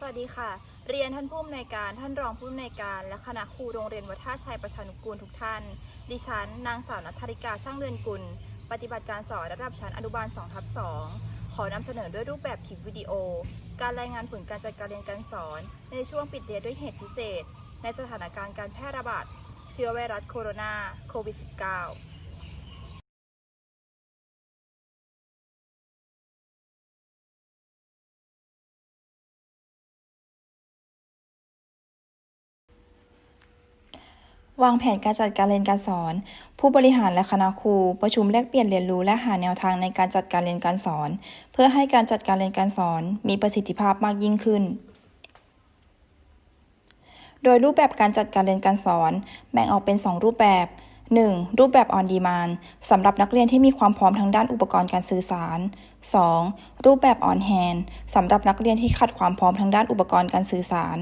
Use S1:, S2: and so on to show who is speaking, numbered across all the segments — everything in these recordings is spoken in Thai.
S1: สวัสดีค่ะ เรียนท่านผู้อำนวยการ ท่านรองผู้อำนวยการ และคณะครูโรงเรียนวัดท่าชัยประชานุกูลทุกท่าน ดิฉัน นางสาวนัทธริกาช่างเรือนกุล ปฏิบัติการสอนระดับชั้นอนุบาล2ทับ2ขอนำเสนอด้วยรูปแบบคลิปวิดีโอ การรายงานผลการจัดการเรียนการสอน ในช่วงปิดเรียนด้วยเหตุพิเศษ ในสถานการณ์การแพร่ระบาดเชื้อไวรัสโคโรนาโควิด -19
S2: วางแผนการจัดการเรียนการสอน ผู้บริหารและคณะครู ประชุมแลกเปลี่ยนเรียนรู้และหาแนวทางในการจัดการเรียนการสอน เพื่อให้การจัดการเรียนการสอน มีประสิทธิภาพมากยิ่งขึ้น โดยรูปแบบการจัดการเรียนการสอน แบ่งออกเป็น 2 รูปแบบ 1. รูปแบบ on demand สำหรับนักเรียนที่มีความพร้อมทางด้านอุปกรณ์การสื่อสาร 2. รูปแบบ on hand สำหรับนักเรียนที่ขาดความพร้อมทางด้านอุปกรณ์การสื่อสาร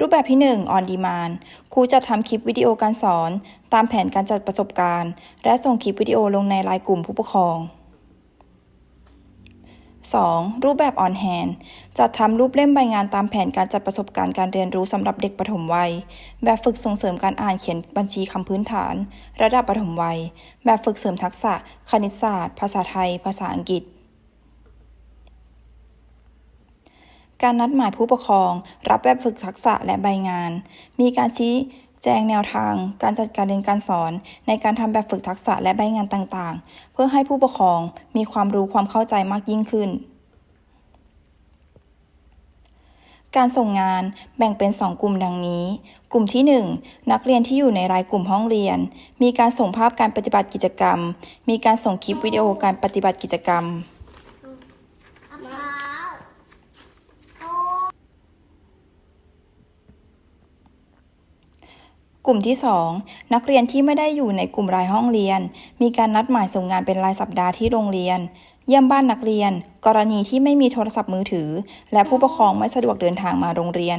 S2: รูปแบบที่ 1 on demand ครูจะทำคลิปวิดีโอการสอน ตามแผนการจัดประสบการณ์ และส่งคลิปวิดีโอลงในไลน์กลุ่มผู้ปกครอง 2. รูปแบบ on hand จัดทำรูปเล่มใบงานตามแผนการจัดประสบการณ์การเรียนรู้สำหรับเด็กปฐมวัย แบบฝึกส่งเสริมการอ่านเขียนบัญชีคำพื้นฐาน ระดับปฐมวัย แบบฝึกเสริมทักษะ คณิตศาสตร์ ภาษาไทย ภาษาอังกฤษ การนัดหมายผู้ปกครอง รับแบบฝึกทักษะและใบงาน มีการชี้แจงแนวทาง การจัดการเรียนการสอน ในการทำแบบฝึกทักษะและใบงานต่างๆ เพื่อให้ผู้ปกครองมีความรู้ความเข้าใจมากยิ่งขึ้น การส่งงานแบ่งเป็น 2 กลุ่มดังนี้ กลุ่มที่ 1 นักเรียนที่อยู่ในรายกลุ่มห้องเรียน มีการส่งภาพการปฏิบัติกิจกรรม มีการส่งคลิปวิดีโอการปฏิบัติกิจกรรม
S3: มะพร้าวโต
S2: ก ลุ่มที่ 2 นักเรียนที่ไม่ได้อยู่ในกลุ่มรายห้องเรียน มีการนัดหมายส่งงานเป็นรายสัปดาห์ที่โรงเรียน เยี่ยมบ้านนักเรียน กรณีที่ไม่มีโทรศัพท์มือถือ และผู้ปกครองไม่สะดวกเดินทางมาโรงเรียน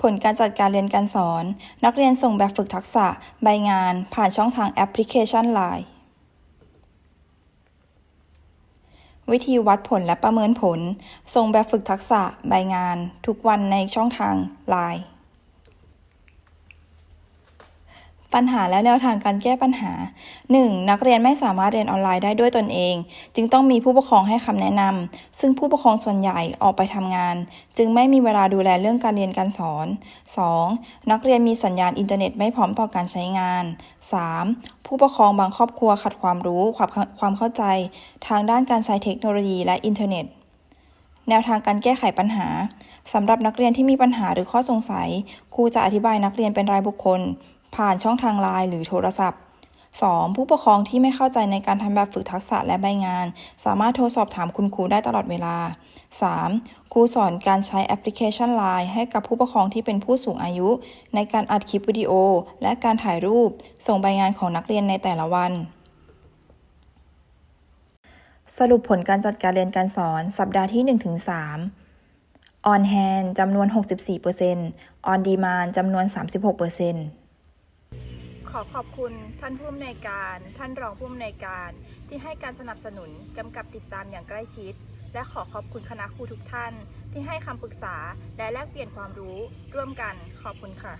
S2: ผลการจัดการเรียนการสอน นักเรียนส่งแบบฝึกทักษะ ใบงาน ผ่านช่องทางแอปพลิเคชัน Line วิธีวัดผลและประเมินผล ส่งแบบฝึกทักษะ ใบงาน ทุกวันในช่องทาง Line ปัญหาและแนวทางการแก้ปัญหา 1. นักเรียนไม่สามารถเรียนออนไลน์ได้ด้วยตนเอง จึงต้องมีผู้ปกครองให้คำแนะนำซึ่งผู้ปกครองส่วนใหญ่ออกไปทำงาน จึงไม่มีเวลาดูแลเรื่องการเรียนการสอน 2. นักเรียนมีสัญญาณอินเทอร์เน็ตไม่พร้อมต่อการใช้งาน 3. ผู้ปกครองบางครอบครัวขาดความรู้ความความเข้าใจ ทางด้านการใช้เทคโนโลยีและอินเทอร์เน็ต แนวทางการแก้ไขปัญหาสำหรับนักเรียนที่มีปัญหาหรือข้อสงสัย ครูจะอธิบายนักเรียนเป็นรายบุคคล ผ่านช่องทางไลน์หรือโทรศัพท์ 2. ผู้ปกครองที่ไม่เข้าใจในการทำแบบฝึกทักษะและใบงาน สามารถโทรสอบถามคุณครูได้ตลอดเวลา 3. ครูสอนการใช้แอปพลิเคชัน Line ให้กับผู้ปกครองที่เป็นผู้สูงอายุ ในการอัดคลิปวิดีโอ และการถ่ายรูป ส่งใบงานของนักเรียนในแต่ละวัน สรุปผลการจัดการเรียนการสอนสัปดาห์ที่ 1-3 On hand จำนวน 64% On demand จำนวน 36%
S1: ขอขอบคุณท่านผู้อำนวยการ ท่านรองผู้อำนวยการ ที่ให้การสนับสนุนกำกับติดตามอย่างใกล้ชิด และขอขอบคุณคณะครูทุกท่าน ที่ให้คำปรึกษาและแลกเปลี่ยนความรู้ร่วมกันขอบคุณค่ะ